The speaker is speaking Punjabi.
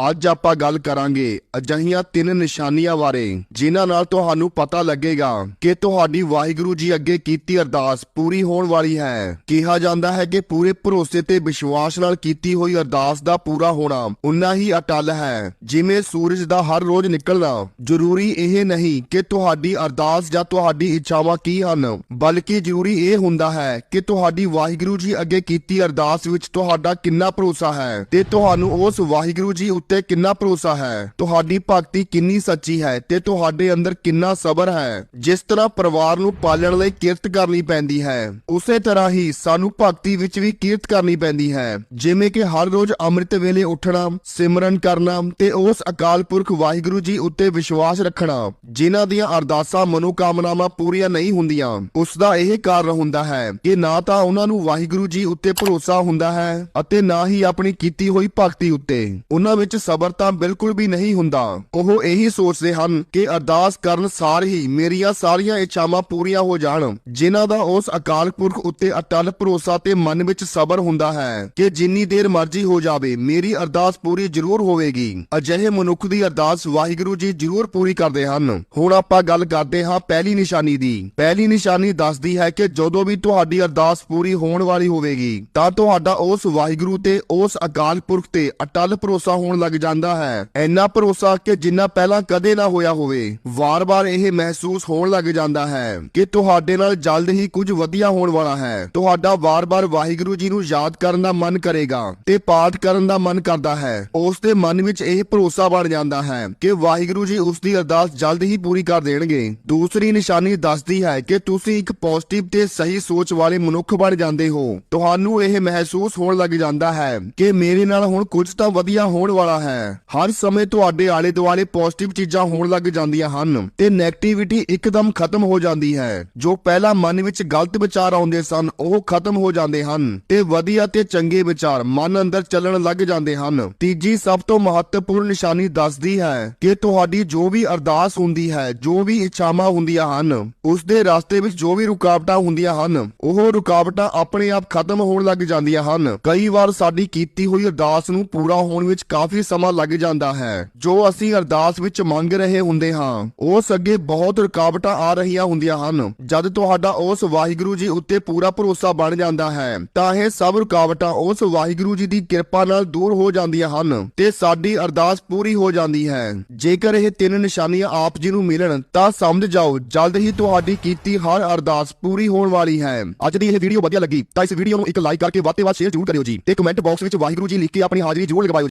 ਅੱਜ ਆਪਾਂ ਗੱਲ ਕਰਾਂਗੇ ਅਜਿਹੀਆਂ ਤਿੰਨ ਨਿਸ਼ਾਨੀਆਂ ਬਾਰੇ, ਜਿਨ੍ਹਾਂ ਨਾਲ ਤੁਹਾਨੂੰ ਪਤਾ ਲੱਗੇਗਾ ਕਿ ਤੁਹਾਡੀ ਵਾਹਿਗੁਰੂ ਜੀ ਅੱਗੇ ਕੀਤੀ ਅਰਦਾਸ ਪੂਰੀ ਹੋਣ ਵਾਲੀ ਹੈ। ਕਿਹਾ ਜਾਂਦਾ ਹੈ ਕਿ ਪੂਰੇ ਭਰੋਸੇ ਤੇ ਵਿਸ਼ਵਾਸ ਨਾਲ ਕੀਤੀ ਹੋਈ ਅਰਦਾਸ ਦਾ ਪੂਰਾ ਹੋਣਾ ਉਨਾ ਹੀ ਅਟਲ ਹੈ, ਜਿਵੇਂ ਸੂਰਜ ਦਾ ਹਰ ਰੋਜ਼ ਨਿਕਲਣਾ। ਜ਼ਰੂਰੀ ਇਹ ਨਹੀਂ ਕਿ ਤੁਹਾਡੀ ਅਰਦਾਸ ਜਾਂ ਤੁਹਾਡੀ ਇੱਛਾਵਾਂ ਕੀ ਹਨ, ਬਲਕਿ ਜ਼ਰੂਰੀ ਇਹ ਹੁੰਦਾ ਹੈ ਕਿ ਤੁਹਾਡੀ ਵਾਹਿਗੁਰੂ ਜੀ ਅੱਗੇ ਕੀਤੀ ਅਰਦਾਸ ਵਿੱਚ ਤੁਹਾਡਾ ਕਿੰਨਾ ਭਰੋਸਾ ਹੈ। ਤੇ ਤੁਹਾਨੂੰ ਉਸ ਵਾਹਿਗੁਰੂ ਜੀ ਉੱਤੇ ਕਿੰਨਾ ਭਰੋਸਾ ਹੈ? ਤੁਹਾਡੀ ਭਗਤੀ ਕਿੰਨੀ ਸੱਚੀ ਹੈ ਤੇ ਤੁਹਾਡੇ ਅੰਦਰ ਕਿੰਨਾ ਸਬਰ ਹੈ? ਜਿਸ ਤਰ੍ਹਾਂ ਪਰਿਵਾਰ ਨੂੰ ਪਾਲਣ ਲਈ ਕਿਰਤ ਕਰਨੀ ਪੈਂਦੀ ਹੈ, ਉਸੇ ਤਰ੍ਹਾਂ ਹੀ ਸਾਨੂੰ ਭਗਤੀ ਵਿੱਚ ਵੀ ਕਿਰਤ ਕਰਨੀ ਪੈਂਦੀ ਹੈ। ਜਿਵੇਂ ਕਿ ਹਰ ਰੋਜ਼ ਅੰਮ੍ਰਿਤ ਵੇਲੇ ਉੱਠਣਾ, ਸਿਮਰਨ ਕਰਨਾ ਤੇ ਉਸ ਅਕਾਲ ਪੁਰਖ ਵਾਹਿਗੁਰੂ ਜੀ ਉੱਤੇ ਵਿਸ਼ਵਾਸ ਰੱਖਣਾ, ਜਿਨ੍ਹਾਂ ਦੀਆਂ ਅਰਦਾਸਾਂ, ਮਨੋਕਾਮਨਾਵਾਂ ਪੂਰੀਆਂ ਨਹੀਂ ਹੁੰਦੀਆਂ, ਉਸ ਦਾ ਇਹ ਕਾਰਨ ਹੁੰਦਾ ਹੈ ਕਿ ਨਾ ਤਾਂ ਉਹਨਾਂ ਨੂੰ ਵਾਹਿਗੁਰੂ ਜੀ ਉੱਤੇ ਭਰੋਸਾ ਹੁੰਦਾ ਹੈ ਅਤੇ ਨਾ ਹੀ ਆਪਣੀ ਕੀਤੀ ਹੋਈ ਭਗਤੀ ਉੱਤੇ। ਉਹਨਾਂ ਵਿੱਚ ਸਬਰ ਤਾਂ ਬਿਲਕੁਲ ਵੀ ਨਹੀਂ ਹੁੰਦਾ। ਉਹ ਇਹੀ ਸੋਚਦੇ ਹਨ ਕਿ ਅਰਦਾਸ ਕਰਨ ਸਾਰ ਹੀ ਮੇਰੀਆਂ ਸਾਰੀਆਂ ਇੱਛਾਵਾਂ ਪੂਰੀਆਂ ਹੋ ਜਾਣ, ਜਿਨ੍ਹਾਂ ਦਾ ਉਸ ਅਕਾਲ ਪੁਰਖ ਉੱਤੇ ਅਟਲ ਭਰੋਸਾ ਤੇ ਮਨ ਵਿੱਚ ਸਬਰ ਹੁੰਦਾ ਹੈ ਕਿ ਜਿੰਨੀ ਦੇਰ ਮਰਜ਼ੀ ਹੋ ਜਾਵੇ, ਮੇਰੀ ਅਰਦਾਸ ਪੂਰੀ ਜ਼ਰੂਰ ਹੋਵੇਗੀ। ਅਜਿਹੇ ਮਨੁੱਖ ਦੀ ਅਰਦਾਸ ਵਾਹਿਗੁਰੂ ਜੀ ਜ਼ਰੂਰ ਪੂਰੀ ਕਰਦੇ ਹਨ। ਹੁਣ ਆਪਾਂ ਗੱਲ ਕਰਦੇ ਹਾਂ ਪਹਿਲੀ ਨਿਸ਼ਾਨੀ ਦੀ। ਪਹਿਲੀ ਨਿਸ਼ਾਨੀ ਦੱਸਦੀ ਹੈ ਕਿ ਜਦੋਂ ਵੀ ਤੁਹਾਡੀ ਅਰਦਾਸ ਪੂਰੀ ਹੋਣ ਵਾਲੀ ਹੋਵੇਗੀ, ਤਾਂ ਤੁਹਾਡਾ ਉਸ ਵਾਹਿਗੁਰੂ ਤੇ ਉਸ ਅਕਾਲ ਪੁਰਖ ਤੇ ਅਟਲ ਭਰੋਸਾ ਹੋਣ ਲੱਗ ਜਾਂਦਾ ਹੈ। ਇੰਨਾ ਭਰੋਸਾ ਕਿ ਜਿੰਨਾ ਪਹਿਲਾਂ ਕਦੇ ਨਾ ਹੋਇਆ ਹੋਵੇ, ਵਾਰ-ਵਾਰ ਇਹ ਮਹਿਸੂਸ ਹੋਣ ਲੱਗ ਜਾਂਦਾ ਹੈ ਕਿ ਤੁਹਾਡੇ ਨਾਲ ਜਲਦ ਹੀ ਕੁਝ ਵਧੀਆ ਹੋਣ ਵਾਲਾ ਹੈ। ਤੁਹਾਡਾ ਵਾਰ-ਵਾਰ ਵਾਹਿਗੁਰੂ ਜੀ ਨੂੰ ਯਾਦ ਕਰਨ ਦਾ ਮਨ ਕਰੇਗਾ ਤੇ ਪਾਠ ਕਰਨ ਦਾ ਮਨ ਕਰਦਾ ਹੈ। ਉਸ ਦੇ ਮਨ ਵਿੱਚ ਇਹ ਭਰੋਸਾ ਬਣ ਜਾਂਦਾ ਹੈ ਕਿ ਵਾਹਿਗੁਰੂ ਜੀ ਉਸ ਦੀ ਅਰਦਾਸ ਜਲਦ ਹੀ ਪੂਰੀ ਕਰ ਦੇਣਗੇ। ਦੂਸਰੀ ਨਿਸ਼ਾਨੀ ਦੱਸਦੀ ਹੈ ਕਿ ਤੁਸੀਂ ਇੱਕ ਪੋਜ਼ਿਟਿਵ ਤੇ ਸਹੀ ਸੋਚ ਵਾਲੇ ਮਨੁੱਖ ਬਣ ਜਾਂਦੇ ਹੋ। ਤੁਹਾਨੂੰ ਇਹ ਮਹਿਸੂਸ ਹੋਣ ਲੱਗ ਜਾਂਦਾ ਹੈ ਕਿ ਮੇਰੇ ਨਾਲ ਹੁਣ ਕੁਝ ਤਾਂ ਵਧੀਆ ਹੋਣ ਵਾਲਾ ਹੈ। ਹਰ ਸਮੇਂ ਤੁਹਾਡੇ ਆਲੇ ਦੁਆਲੇ ਪੋਜ਼ਿਟਿਵ ਚੀਜ਼ਾਂ ਹੋਣ ਲੱਗ ਜਾਂਦੀਆਂ ਹਨ ਤੇ 네ਗੇਟਿਵਿਟੀ ਇੱਕਦਮ ਖਤਮ ਹੋ ਜਾਂਦੀ ਹੈ। ਜੋ ਪਹਿਲਾਂ ਮਨ ਵਿੱਚ ਗਲਤ ਵਿਚਾਰ ਆਉਂਦੇ ਸਨ, ਉਹ ਖਤਮ ਹੋ ਜਾਂਦੇ ਹਨ ਤੇ ਵਧੀਆ ਤੇ ਚੰਗੇ ਵਿਚਾਰ ਮਨ ਅੰਦਰ ਚੱਲਣ ਲੱਗ ਜਾਂਦੇ ਹਨ। ਤੀਜੀ ਸਭ ਤੋਂ ਮਹੱਤਵਪੂਰਨ ਨਿਸ਼ਾਨੀ ਦੱਸਦੀ ਹੈ ਕਿ ਤੁਹਾਡੀ ਜੋ ਵੀ ਅਰਦਾਸ ਹੁੰਦੀ ਹੈ, ਜੋ ਵੀ ਇੱਛਾਵਾਂ ਹੁੰਦੀਆਂ ਹਨ ਉਸ ਦੇ ਰਸਤੇ ਵਿੱਚ ਜੋ ਵੀ ਰੁਕਾਵਟਾਂ ਹੁੰਦੀਆਂ ਹਨ, ਉਹ ਰੁਕਾਵਟਾਂ ਆਪਣੇ ਆਪ ਖਤਮ ਹੋਣ ਲੱਗ ਜਾਂਦੀਆਂ ਹਨ। ਕਈ ਵਾਰ ਸਾਡੀ ਕੀਤੀ ਹੋਈ ਅਰਦਾਸ ਨੂੰ ਪੂਰਾ ਹੋਣ ਵਿੱਚ ਕਾਫੀ ਸਮਾਂ ਲੱਗ ਜਾਂਦਾ ਹੈ, ਜੋ ਅਸੀਂ ਅਰਦਾਸ ਵਿੱਚ ਮੰਗ ਰਹੇ ਹੁੰਦੇ ਹਾਂ। ਉਸ ਅੱਗੇ ਬਹੁਤ ਰੁਕਾਵਟਾਂ ਆ ਰਹੀਆਂ ਹੁੰਦੀਆਂ ਹਨ। ਜਦ ਤੁਹਾਡਾ ਉਸ ਵਾਹਿਗੁਰੂ ਜੀ ਉੱਤੇ ਪੂਰਾ ਭਰੋਸਾ ਬਣ ਜਾਂਦਾ ਹੈ, ਤਾਂ ਇਹ ਸਭ ਰੁਕਾਵਟਾਂ ਉਸ ਵਾਹਿਗੁਰੂ ਜੀ ਦੀ ਕਿਰਪਾ ਨਾਲ ਦੂਰ ਹੋ ਜਾਂਦੀਆਂ ਹਨ ਤੇ ਸਾਡੀ ਅਰਦਾਸ ਪੂਰੀ ਹੋ ਜਾਂਦੀ ਹੈ। ਜੇਕਰ ਇਹ ਤਿੰਨ ਨਿਸ਼ਾਨੀਆਂ ਆਪ ਜੀ ਨੂੰ ਮਿਲਣ, ਤਾਂ ਸਮਝ ਜਾਓ, ਜਲਦ ਹੀ ਤੁਹਾਡੀ ਕੀਤੀ ਹਰ ਅਰਦਾਸ ਪੂਰੀ ਹੋਣ ਵਾਲੀ ਹੈ। ਅੱਜ ਦੀ ਇਹ ਵੀਡੀਓ ਵਧੀਆ ਲੱਗੀ, ਤਾਂ ਇਸ ਵੀਡੀਓ ਨੂੰ ਇੱਕ ਲਾਈਕ ਕਰਕੇ ਵੱਧ ਤੋਂ ਵੱਧ ਸ਼ੇਅਰ ਜ਼ਰੂਰ ਕਰਿਓ ਜੀ ਤੇ ਕਮੈਂਟ ਬਾਕਸ ਵਿੱਚ ਵਾਹਿਗੁਰੂ ਜੀ ਲਿਖ ਕੇ ਆਪਣੀ ਹਾਜ਼ਰੀ ਜ਼ਰੂਰ ਲਗਵਾਇਓ